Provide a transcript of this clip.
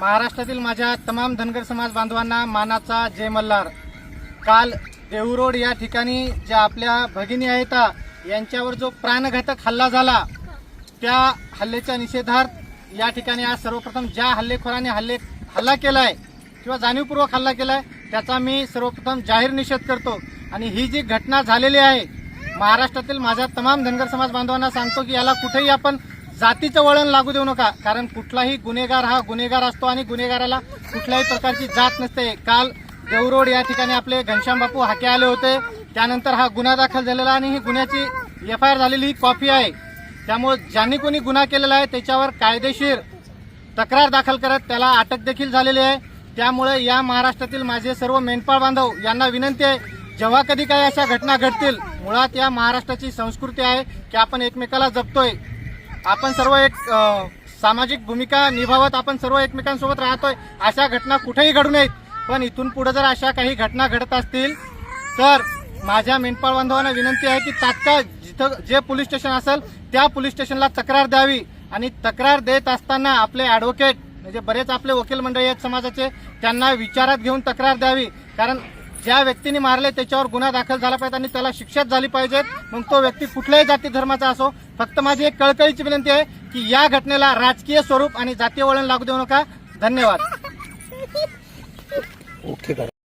महाराष्ट्रातील माझ्या तमाम धनगर समाज बांधवांना मानाचा जय मल्हार. काल देऊरोड या ठिकाणी ज्या आपल्या भगिनी आहेत यांच्यावर जो प्राणघातक हल्ला झाला त्या हल्ल्याच्या निषेधार्थ या ठिकाणी आज सर्वप्रथम ज्या हल्लेखोराने हल्ले हल्ला केलाय किंवा जाणीवपूर्वक हल्ला केलाय त्याचा मी सर्वप्रथम जाहीर निषेध करतो. आणि ही जी घटना झालेली आहे महाराष्ट्रातील माझ्या तमाम धनगर समाज बांधवांना सांगतो की याला कुठेही आपण जातीचं वळण लागू देऊ नका कारण कुठलाही गुन्हेगार हा गुन्हेगार असतो आणि गुन्हेगाराला कुठल्याही प्रकारची जात नसते. काल देवरोड या ठिकाणी आपले घनश्याम बापू हाके आले होते. त्यानंतर हा गुन्हा दाखल झालेला आणि ही गुन्ह्याची एफ आय आर झालेली ही कॉपी आहे. त्यामुळे ज्यांनी कोणी गुन्हा केलेला आहे त्याच्यावर कायदेशीर तक्रार दाखल करत त्याला अटक देखील झालेली आहे. त्यामुळे या महाराष्ट्रातील माझे सर्व मेंढपाळ बांधव यांना विनंती आहे जेव्हा कधी काही अशा घटना घडतील मुळात या महाराष्ट्राची संस्कृती आहे की आपण एकमेकाला जपतोय. आपण सर्व एक सामाजिक भूमिका निभावत आपण सर्व एकमेकांसोबत राहतोय अशा घटना कुठेही घडू नयेत. पण इथून पुढे जर अशा काही घटना घडत असतील तर माझ्या मेंढपाळ बांधवांना विनंती आहे की तात्काळ जिथं जे पोलीस स्टेशन असेल त्या पोलीस स्टेशनला तक्रार द्यावी. आणि तक्रार देत असताना आपले ॲडव्होकेट म्हणजे बरेच आपले वकील मंडळी आहेत समाजाचे त्यांना विचारात घेऊन तक्रार द्यावी. कारण ज्या व्यक्तीने मारले त्याच्यावर गुन्हा दाखल झाला पाहिजे आणि त्याला शिक्षाच झाली पाहिजेत मग तो व्यक्ती कुठल्याही जाती धर्माचा असो फक्त माझी एक कळकळीची विनंती आहे की या घटनेला राजकीय स्वरूप आणि जातीय वळण लागू देऊ नका. धन्यवाद. ओके